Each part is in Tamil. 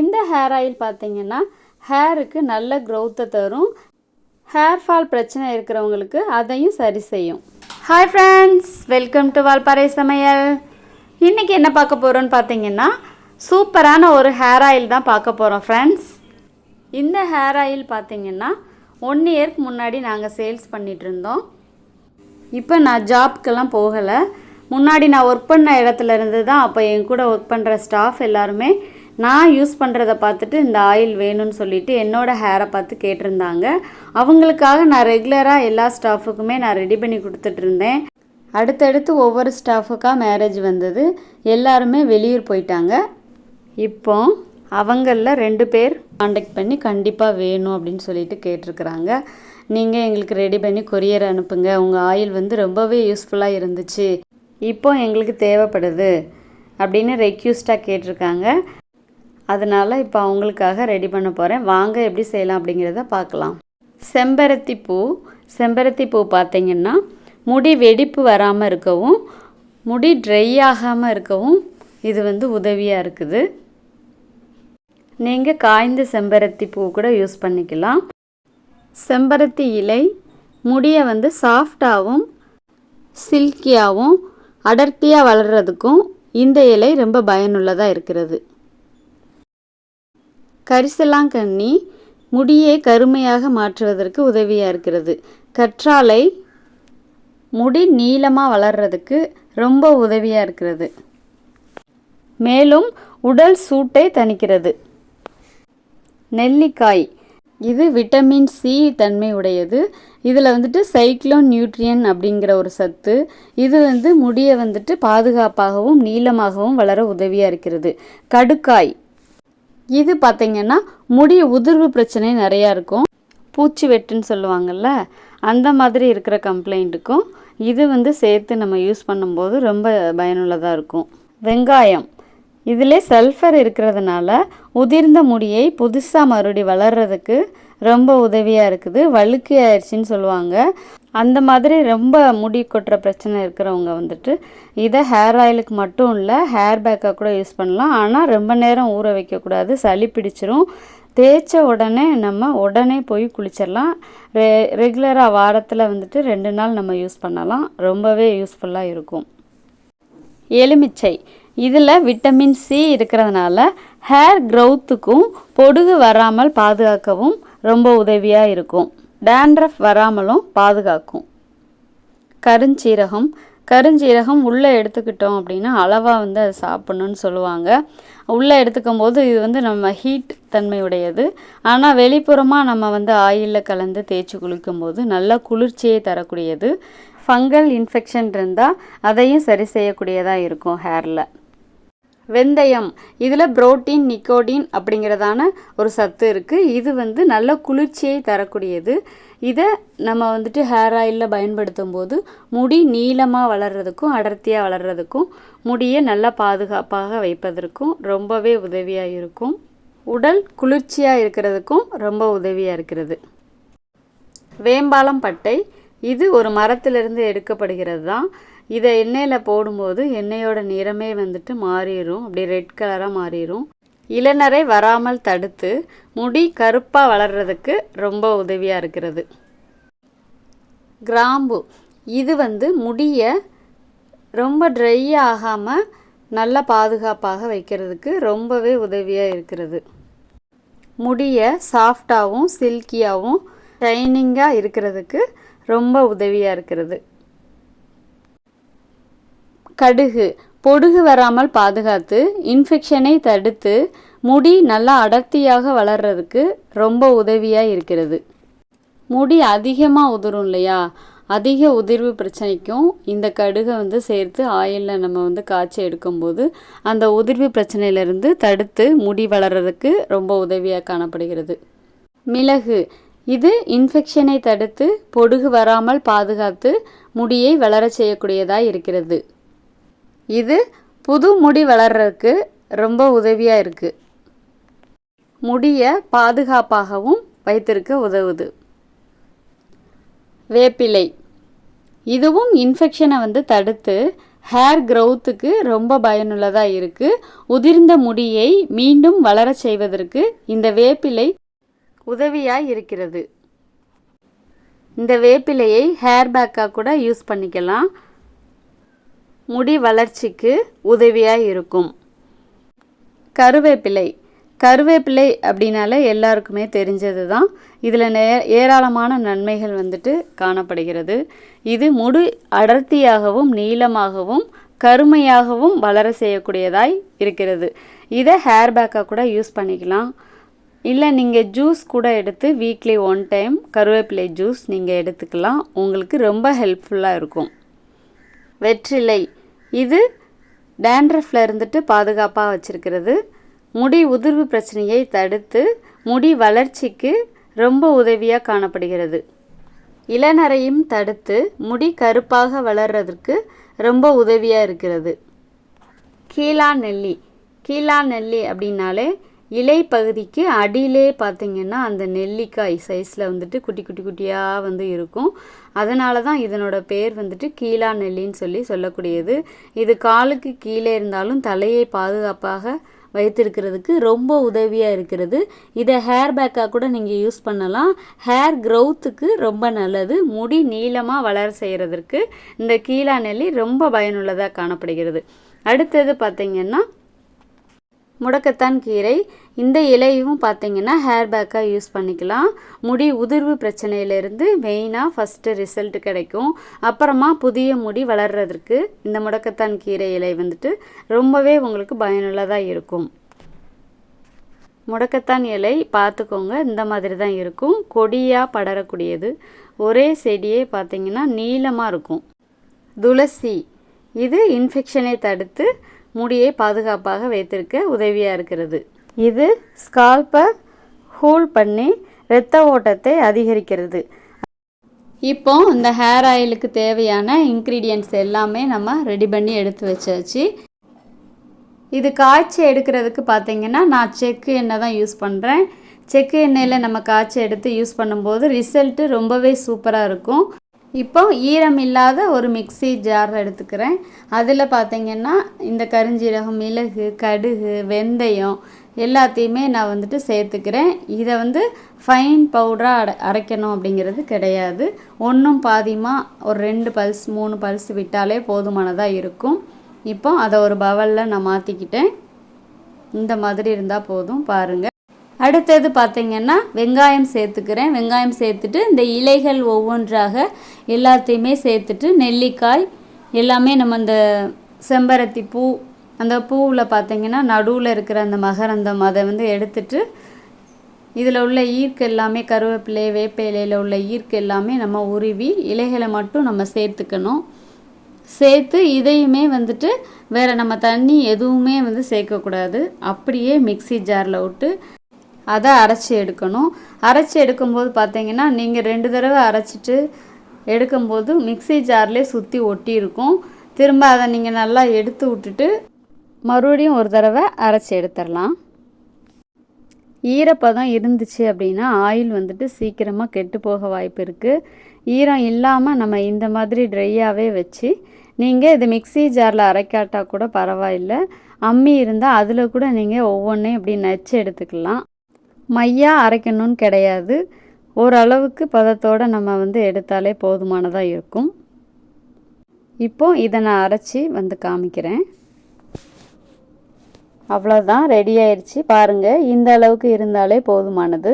இந்த ஹேர் ஆயில் பார்த்திங்கன்னா ஹேருக்கு நல்ல க்ரௌத்தை தரும். ஹேர் ஃபால் பிரச்சனை இருக்கிறவங்களுக்கு அதையும் சரி செய்யும். Hi friends welcome to Valparai சமையல் இன்றைக்கி என்ன பார்க்க போகிறோன்னு பார்த்தீங்கன்னா சூப்பரான ஒரு ஹேர் ஆயில் தான் பார்க்க போகிறோம் ஃப்ரெண்ட்ஸ் இந்த ஹேர் ஆயில் பார்த்திங்கன்னா ஒன் இயர்க்கு முன்னாடி நாங்கள் சேல்ஸ் பண்ணிகிட்டு இருந்தோம். இப்போ நான் ஜாப்க்கெல்லாம் போகலை. முன்னாடி நான் ஒர்க் பண்ண இடத்துல இருந்து தான் அப்போ என் கூட ஒர்க் பண்ணுற ஸ்டாஃப் எல்லாருமே நான் யூஸ் பண்ணுறத பார்த்துட்டு இந்த ஆயில் வேணும்னு சொல்லிட்டு என்னோடய ஹேரை பார்த்து கேட்டிருந்தாங்க. அவங்களுக்காக நான் ரெகுலராக எல்லா ஸ்டாஃபுக்குமே நான் ரெடி பண்ணி கொடுத்துட்ருந்தேன் அடுத்தடுத்து ஒவ்வொரு ஸ்டாஃபுக்காக மேரேஜ் வந்தது. எல்லாருமே வெளியூர் போயிட்டாங்க. இப்போ அவங்களில் ரெண்டு பேர் காண்டாக்ட் பண்ணி கண்டிப்பாக வேணும் அப்படின்னு சொல்லிட்டு கேட்டிருக்கிறாங்க. நீங்கள் எங்களுக்கு ரெடி பண்ணி கொரியர் அனுப்புங்க. உங்கள் ஆயில் வந்து ரொம்பவே யூஸ்ஃபுல்லாக இருந்துச்சு. இப்போ எங்களுக்கு தேவைப்படுது அப்படின்னு ரெக்யூஸ்டாக கேட்டிருக்காங்க. அதனால் இப்போ அவங்களுக்காக ரெடி பண்ண போகிறேன் வாங்க எப்படி செய்யலாம் அப்படிங்கிறத பார்க்கலாம். செம்பருத்தி பூ. செம்பருத்தி பூ பார்த்திங்கன்னா முடி வெடிப்பு வராமல் இருக்கவும் முடி ட்ரை ஆகாமல் இருக்கவும் இது வந்து உதவியாக இருக்குது. நீங்கள் காய்ந்த செம்பருத்தி பூ கூட யூஸ் பண்ணிக்கலாம். செம்பருத்தி இலை முடியை வந்து சாஃப்டாகவும் சில்கியாகவும் அடர்த்தியாக வளர்கிறதுக்கும் இந்த இலை ரொம்ப பயனுள்ளதாக இருக்கிறது. கரிசலாங்கண்ணி முடியை கருமையாக மாற்றுவதற்கு உதவியாக இருக்கிறது. கற்றாழை முடி நீளமாக வளர்கிறதுக்கு ரொம்ப உதவியாக இருக்கிறது. மேலும் உடல் சூட்டை தணிக்கிறது. நெல்லிக்காய். இது விட்டமின் சி தன்மை உடையது. இதில் வந்துட்டு சைக்ளோன் நியூட்ரியன் அப்படிங்கிற ஒரு சத்து. இது வந்து முடியை வந்துட்டு பாதுகாப்பாகவும் நீளமாகவும் வளர உதவியாக இருக்கிறது. கடுக்காய். இது பார்த்திங்கன்னா முடி உதிர்வு பிரச்சனை நிறையா இருக்கும். பூச்சி வெட்டுன்னு சொல்லுவாங்கள்ல அந்த மாதிரி இருக்கிற கம்ப்ளைண்ட்டுக்கும் இது வந்து சேர்த்து நம்ம யூஸ் பண்ணும்போது ரொம்ப பயனுள்ளதாக இருக்கும். வெங்காயம். இதிலே சல்ஃபர் இருக்கிறதுனால உதிர்ந்த முடியை புதுசாக மறுபடி வளர்கிறதுக்கு ரொம்ப உதவியாக இருக்குது. வழுக்கி ஆயிடுச்சின்னு சொல்லுவாங்க. அந்த மாதிரி ரொம்ப முடி கொட்டுற பிரச்சனை இருக்கிறவங்க வந்துட்டு இதை ஹேர் ஆயிலுக்கு மட்டும் இல்லை ஹேர் பேக்காக கூட யூஸ் பண்ணலாம். ஆனால் ரொம்ப நேரம் ஊற வைக்கக்கூடாது. சளி பிடிச்சிரும். தேய்ச்ச உடனே நம்ம உடனே போய் குளிச்சிடலாம் ரெ ரெகுலராக வாரத்தில் வந்துட்டு ரெண்டு நாள் நம்ம யூஸ் பண்ணலாம். ரொம்பவே யூஸ்ஃபுல்லாக இருக்கும். எலுமிச்சை. இதில் விட்டமின் சி இருக்கிறதுனால ஹேர் க்ரௌத்துக்கும் பொடுகு வராமல் பாதுகாக்கவும் ரொம்ப உதவியாக இருக்கும். டேண்ட்ரஃப் வராமலும் பாதுகாக்கும். கருஞ்சீரகம். கருஞ்சீரகம் உள்ளே எடுத்துக்கிட்டோம் அப்படின்னா அளவாக வந்து அதை சாப்பிட்ணுன்னு சொல்லுவாங்க. உள்ளே எடுத்துக்கும் போது இது வந்து நம்ம ஹீட் தன்மையுடையது. ஆனால் வெளிப்புறமாக நம்ம வந்து ஆயிலில் கலந்து தேய்ச்சி குளிக்கும் போது நல்ல குளிர்ச்சியை தரக்கூடியது. ஃபங்கல் இன்ஃபெக்ஷன் இருந்தால் அதையும் சரி செய்யக்கூடியதாக இருக்கும் ஹேரில் வெந்தயம். இதில் புரோட்டீன் நிக்கோடின் அப்படிங்கிறதான ஒரு சத்து இருக்குது இது வந்து நல்ல குளிர்ச்சியை தரக்கூடியது. இதை நம்ம வந்துட்டு ஹேர் ஆயிலில் பயன்படுத்தும் போது முடி நீளமாக வளர்கிறதுக்கும் அடர்த்தியாக வளர்கிறதுக்கும் முடியை நல்லா பாதுகாப்பாக வைப்பதற்கும் ரொம்பவே உதவியாக இருக்கும். உடல் குளிர்ச்சியாக இருக்கிறதுக்கும் ரொம்ப உதவியாக இருக்கிறது. வேம்பாலம் பட்டை இது ஒரு மரத்திலிருந்து எடுக்கப்படுகிறது தான் இதை எண்ணெயில் போடும்போது எண்ணெயோட நிறமே வந்துட்டு மாறிடும் அப்படி ரெட் கலராக மாறிடும் இளநரை வராமல் தடுத்து முடி கருப்பாக வளர்கிறதுக்கு ரொம்ப உதவியாக இருக்கிறது. கிராம்பு. இது வந்து முடியை ரொம்ப ட்ரை ஆகாமல் நல்ல பாதுகாப்பாக வைக்கிறதுக்கு ரொம்பவே உதவியாக இருக்கிறது. முடியை சாஃப்டாகவும் சில்கியாகவும் ஷைனிங்காக இருக்கிறதுக்கு ரொம்ப உதவியாக இருக்கிறது. கடுகு. பொடுகு வராமல் பாதுகாத்து இன்ஃபெக்ஷனை தடுத்து முடி நல்லா அடர்த்தியாக வளர்கிறதுக்கு ரொம்ப உதவியாக இருக்கிறது. முடி அதிகமாக உதிரும் இல்லையா? அதிக உதிர்வு பிரச்சனைக்கும் இந்த கடுகை வந்து சேர்த்து ஆயிலில் நம்ம வந்து காய்ச்சி எடுக்கும்போது அந்த உதிர்வு பிரச்சனையிலேருந்து தடுத்து முடி வளர்கிறதுக்கு ரொம்ப உதவியாக காணப்படுகிறது. மிளகு. இது இன்ஃபெக்ஷனை தடுத்து பொடுகு வராமல் பாதுகாத்து முடியை வளர செய்யக்கூடியதாக இருக்கிறது. இது புது முடி வளர்கிறதுக்கு ரொம்ப உதவியாக இருக்குது முடியை பாதுகாப்பாகவும் வைத்திருக்க உதவுது. வேப்பிலை. இதுவும் இன்ஃபெக்ஷனை வந்து தடுத்து ஹேர் க்ரௌத்துக்கு ரொம்ப பயனுள்ளதாக இருக்குது உதிர்ந்த முடியை மீண்டும் வளரச் செய்வதற்கு இந்த வேப்பிலை உதவியாக இருக்கிறது. இந்த வேப்பிலையை ஹேர் பேக்காக கூட யூஸ் பண்ணிக்கலாம். முடி வளர்ச்சிக்கு உதவியாக இருக்கும் கருவேப்பிலை. கருவேப்பிலை அப்படின்னாலே எல்லாருக்குமே தெரிஞ்சது தான் இதில் நே ஏராளமான நன்மைகள் வந்துட்டு காணப்படுகிறது. இது முடி அடர்த்தியாகவும் நீளமாகவும் கருமையாகவும் வளர செய்யக்கூடியதாய் இருக்கிறது. இதை ஹேர் பேக்காக கூட யூஸ் பண்ணிக்கலாம். இல்லை நீங்கள் ஜூஸ் கூட எடுத்து வீக்லி ஒன் டைம் கருவேப்பிலை ஜூஸ் நீங்கள் எடுத்துக்கலாம். உங்களுக்கு ரொம்ப ஹெல்ப்ஃபுல்லாக இருக்கும். வெற்றிலை. இது டேண்ட்ரஃப்ல இருந்துட்டு பாதுகாப்பாக வச்சிருக்கிறது. முடி உதிர்வு பிரச்சனையை தடுத்து முடி வளர்ச்சிக்கு ரொம்ப உதவியாக காணப்படுகிறது. இளநரையும் தடுத்து முடி கருப்பாக வளர்றதற்கு ரொம்ப உதவியாக இருக்கிறது. கீழா நெல்லி. கீழா நெல்லி அப்படின்னாலே இலை பகுதிக்கு அடியிலே பார்த்தீங்கன்னா அந்த நெல்லிக்காய் சைஸில் வந்துட்டு குட்டி குட்டி குட்டியாக வந்து இருக்கும். அதனால தான் இதனோட பேர் வந்துட்டு கீழா நெல்லின்னு சொல்லி சொல்லக்கூடியது. இது காலுக்கு கீழே இருந்தாலும் தலையை பாதுகாப்பாக வைத்திருக்கிறதுக்கு ரொம்ப உதவியாக இருக்கிறது. இதை ஹேர் பேக்காக கூட நீங்கள் யூஸ் பண்ணலாம். ஹேர் க்ரௌத்துக்கு ரொம்ப நல்லது. முடி நீளமாக வளர செய்கிறதுக்கு இந்த கீழா நெல்லி ரொம்ப பயனுள்ளதாக காணப்படுகிறது. அடுத்தது பார்த்திங்கன்னா முடக்கத்தான் கீரை. இந்த இலையும் பார்த்தீங்கன்னா ஹேர் பேக்காக யூஸ் பண்ணிக்கலாம். முடி உதிர்வு பிரச்சனையிலேருந்து மெயினாக ஃபஸ்ட்டு ரிசல்ட் கிடைக்கும். அப்புறமா புதிய முடி வளர்கிறதுக்கு இந்த முடக்கத்தான் கீரை இலை வந்துட்டு ரொம்பவே உங்களுக்கு பயனுள்ளதாக இருக்கும். முடக்கத்தான் இலை பார்த்துக்கோங்க இந்த மாதிரி தான் இருக்கும். கொடியாக படரக்கூடியது. ஒரே செடியே பார்த்திங்கன்னா நீளமாக இருக்கும். துளசி. இது இன்ஃபெக்ஷனை தடுத்து முடியை பாதுகாப்பாக வைத்திருக்க உதவியாக இருக்கிறது. இது ஸ்கால்பை ஹூல் பண்ணி இரத்த ஓட்டத்தை அதிகரிக்கிறது. இப்போ இந்த ஹேர் ஆயிலுக்கு தேவையான இன்க்ரீடியன்ட்ஸ் எல்லாமே நம்ம ரெடி பண்ணி எடுத்து வச்சாச்சு. இது காய்ச்சி எடுக்கிறதுக்கு பார்த்தீங்கன்னா நான் செக்கு எண்ணெய் தான் யூஸ் பண்ணுறேன் செக்கு எண்ணெயில் நம்ம காய்ச்சி எடுத்து யூஸ் பண்ணும்போது ரிசல்ட்டு ரொம்பவே சூப்பராக இருக்கும். இப்போ ஈரம் இல்லாத ஒரு மிக்ஸி ஜார் எடுத்துக்கிறேன். அதில் பார்த்திங்கன்னா இந்த கருஞ்சீரகம் மிளகு கடுகு வெந்தயம் எல்லாத்தையுமே நான் வந்துட்டு சேர்த்துக்கிறேன். இதை வந்து ஃபைன் பவுடராக அட அரைக்கணும் அப்படிங்கிறது கிடையாது. ஒன்றும் பாதியமாக ஒரு ரெண்டு பல்ஸ் மூணு பல்ஸ் விட்டாலே போதுமானதாக இருக்கும். இப்போ அதை ஒரு பவலில் நான் மாற்றிக்கிட்டேன் இந்த மாதிரி இருந்தால் போதும் பாருங்கள் அடுத்தது பார்த்திங்கன்னா வெங்காயம் சேர்த்துக்கிறேன். வெங்காயம் சேர்த்துட்டு இந்த இலைகள் ஒவ்வொன்றாக எல்லாத்தையுமே சேர்த்துட்டு நெல்லிக்காய் எல்லாமே நம்ம இந்த செம்பருத்தி பூ அந்த பூவில் பார்த்திங்கன்னா நடுவில் இருக்கிற அந்த மகரந்தம் அதை வந்து எடுத்துட்டு இதில் உள்ள ஈர்க்கு எல்லாமே கருவேப்பிலை வேப்ப இலையில் உள்ள ஈர்க்கு எல்லாமே நம்ம உருவி இலைகளை மட்டும் நம்ம சேர்த்துக்கணும். சேர்த்து இதையுமே வந்துட்டு வேறு நம்ம தண்ணி எதுவுமே வந்து சேர்க்கக்கூடாது. அப்படியே மிக்சி ஜாரில் விட்டு அதை அரைச்சி எடுக்கணும். அரைச்சி எடுக்கும்போது பார்த்தீங்கன்னா நீங்கள் ரெண்டு தடவை அரைச்சிட்டு எடுக்கும்போது மிக்சி ஜார்லேயே சுற்றி ஒட்டி இருக்கும். திரும்ப அதை நீங்கள் நல்லா எடுத்து விட்டுட்டு மறுபடியும் ஒரு தடவை அரைச்சி எடுத்துடலாம். ஈரப்பதம் இருந்துச்சு அப்படின்னா ஆயில் வந்துட்டு சீக்கிரமாக கெட்டு போக வாய்ப்பு இருக்குது ஈரம் இல்லாமல் நம்ம இந்த மாதிரி ட்ரையாகவே வச்சு நீங்கள் இது மிக்சி ஜாரில் அரைக்காட்டா கூட பரவாயில்லை. அம்மி இருந்தால் அதில் கூட நீங்கள் ஒவ்வொன்றையும் இப்படி நச்சு எடுத்துக்கலாம். மையாக அரைக்கணும்னு கிடையாது. ஓரளவுக்கு பதத்தோடு நம்ம வந்து எடுத்தாலே போதுமானதாக இருக்கும். இப்போ இதை நான் அரைச்சி வந்து காமிக்கிறேன். அவ்வளோதான் ரெடி ஆயிடுச்சு பாருங்கள் இந்த அளவுக்கு இருந்தாலே போதுமானது.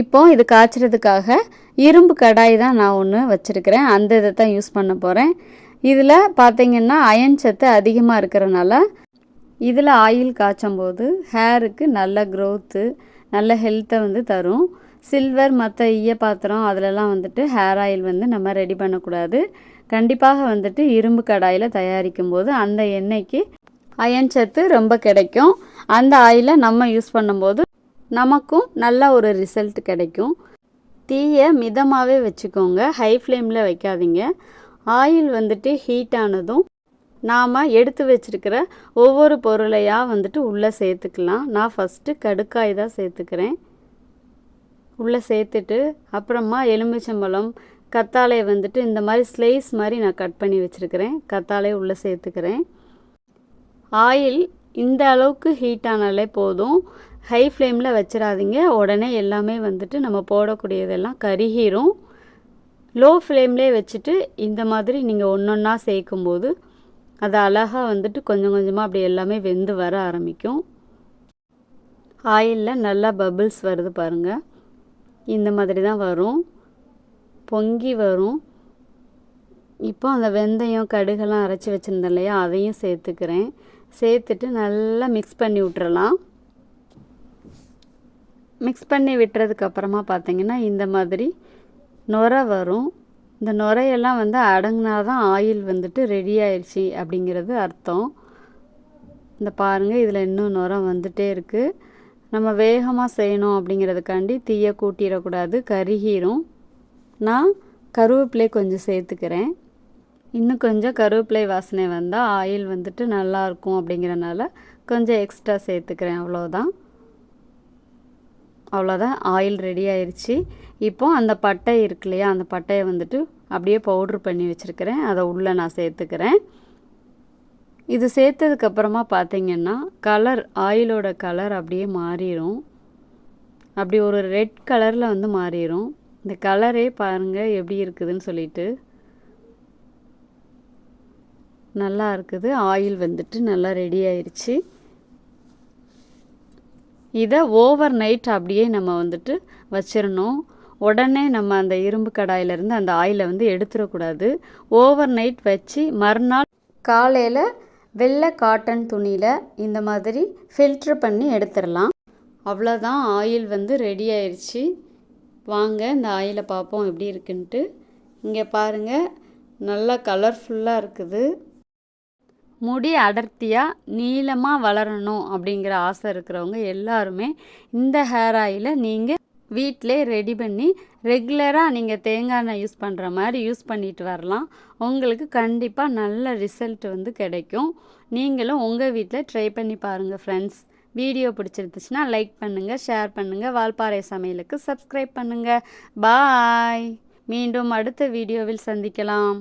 இப்போ இது காய்ச்சறதுக்காக இரும்பு கடாய் தான் நான் ஒன்று வச்சுருக்கிறேன். அந்த இதை தான் யூஸ் பண்ண போகிறேன் இதில் பார்த்திங்கன்னா அயன் சத்து அதிகமாக இருக்கிறனால இதில் ஆயில் காய்ச்சும் போது ஹேருக்கு நல்ல க்ரோத்து நல்ல ஹெல்த்தை வந்து தரும். சில்வர் மற்ற ஈய பாத்திரம் அதிலலாம் வந்துட்டு ஹேர் ஆயில் வந்து நம்ம ரெடி பண்ணக்கூடாது. கண்டிப்பாக வந்துட்டு இரும்பு கடாயில் தயாரிக்கும் போது அந்த எண்ணெய்க்கு அயன் சத்து ரொம்ப கிடைக்கும். அந்த ஆயிலை நம்ம யூஸ் பண்ணும்போது நமக்கும் நல்ல ஒரு ரிசல்ட் கிடைக்கும். தீயை மிதமாகவே வச்சுக்கோங்க. ஹை ஃப்ளேமில் வைக்காதீங்க. ஆயில் வந்துட்டு ஹீட் ஆனதும் நாம் எடுத்து வச்சிருக்கிற ஒவ்வொரு பொருளையாக வந்துட்டு உள்ளே சேர்த்துக்கலாம். நான் ஃபஸ்ட்டு கடுக்காய் தான் சேர்த்துக்கிறேன். உள்ளே சேர்த்துட்டு அப்புறமா எலுமிச்சம்பழம் கத்தாழை வந்துட்டு இந்த மாதிரி ஸ்லைஸ் மாதிரி நான் கட் பண்ணி வச்சுருக்கிறேன். கத்தாழை உள்ளே சேர்த்துக்கிறேன். ஆயில் இந்த அளவுக்கு ஹீட் ஆனாலே போதும். ஹை ஃப்ளேமில் வச்சிடாதீங்க. உடனே எல்லாமே வந்துட்டு நம்ம போடக்கூடியதெல்லாம் கருகிரும். லோ ஃப்ளேம்லேயே வச்சுட்டு இந்த மாதிரி நீங்கள் ஒன்று ஒன்றா சேர்க்கும்போது அது அழகாக வந்துட்டு கொஞ்சம் கொஞ்சமாக அப்படி எல்லாமே வெந்து வர ஆரம்பிக்கும். ஆயிலில் நல்லா பபிள்ஸ் வருது பாருங்கள் இந்த மாதிரி தான் வரும். பொங்கி வரும். இப்போ அந்த வெந்தயம் கடுகெல்லாம் அரைச்சி வச்சுருந்தேன் இல்லையா? அதையும் சேர்த்துக்கிறேன். சேர்த்துட்டு நல்லா மிக்ஸ் பண்ணி விட்டுறலாம். மிக்ஸ் பண்ணி விட்டுறதுக்கப்புறமா பார்த்திங்கன்னா இந்த மாதிரி நுர வரும். இந்த நுரையெல்லாம் வந்து அடங்கினா தான் ஆயில் வந்துட்டு ரெடி ஆயிடுச்சு அப்படிங்கிறது அர்த்தம். இந்த பாருங்கள் இதில் இன்னும் நுரம் வந்துகிட்டே இருக்குது நம்ம வேகமாக செய்யணும் அப்படிங்கிறதுக்காண்டி தீயை கூட்டிடக்கூடாது கருகிரும். நான் கருவேப்பிலை கொஞ்சம் சேர்த்துக்கிறேன். இன்னும் கொஞ்சம் கருவேப்பிலை வாசனை வந்தால் ஆயில் வந்துட்டு நல்லாயிருக்கும் அப்படிங்கிறனால கொஞ்சம் எக்ஸ்ட்ரா சேர்த்துக்கிறேன் அவ்வளோதான் அவ்வளோதான் ஆயில் ரெடி ஆயிடுச்சு இப்போ அந்த பட்டை இருக்கு இல்லையா அந்த பட்டையை வந்துட்டு அப்படியே பவுட்ரு பண்ணி வச்சுருக்கிறேன். அதை உள்ளே நான் சேர்த்துக்கிறேன். இது சேர்த்ததுக்கப்புறமா பார்த்திங்கன்னா கலர் ஆயிலோட கலர் அப்படியே மாறிடும் அப்படி ஒரு ரெட் கலரில் வந்து மாறிடும் இந்த கலரே பாருங்கள் எப்படி இருக்குதுன்னு சொல்லிட்டு. நல்லா இருக்குது. ஆயில் வந்துட்டு நல்லா ரெடி ஆயிடுச்சு இதை ஓவர் நைட் அப்படியே நம்ம வந்துட்டு வச்சிடணும் உடனே நம்ம அந்த இரும்பு கடாயிலேருந்து அந்த ஆயிலை வந்து எடுத்துடக்கூடாது. ஓவர் நைட் வச்சு மறுநாள் காலையில் வெள்ளை காட்டன் துணியில் இந்த மாதிரி ஃபில்ட்ரு பண்ணி எடுத்துடலாம். அவ்வளோதான் ஆயில் வந்து ரெடி ஆயிடுச்சு வாங்க இந்த ஆயிலை பார்ப்போம் எப்படி இருக்குன்ட்டு. இங்கே பாருங்கள் நல்லா கலர்ஃபுல்லாக இருக்குது. முடி அடர்த்தியாக நீளமாக வளரணும் அப்படிங்கிற ஆசை இருக்கிறவங்க எல்லாருமே இந்த ஹேர் ஆயிலை நீங்கள் வீட்டிலே ரெடி பண்ணி ரெகுலராக நீங்கள் தேங்காய் எண்ணெய் யூஸ் பண்ணுற மாதிரி யூஸ் பண்ணிட்டு வரலாம். உங்களுக்கு கண்டிப்பாக நல்ல ரிசல்ட் வந்து கிடைக்கும். நீங்களும் உங்கள் வீட்டில் ட்ரை பண்ணி பாருங்கள் ஃப்ரெண்ட்ஸ் வீடியோ பிடிச்சிருந்துச்சுன்னா லைக் பண்ணுங்கள் ஷேர் பண்ணுங்கள் வால்பாறை சமையலுக்கு சப்ஸ்கிரைப் பண்ணுங்கள் பாய் மீண்டும் அடுத்த வீடியோவில் சந்திக்கலாம்.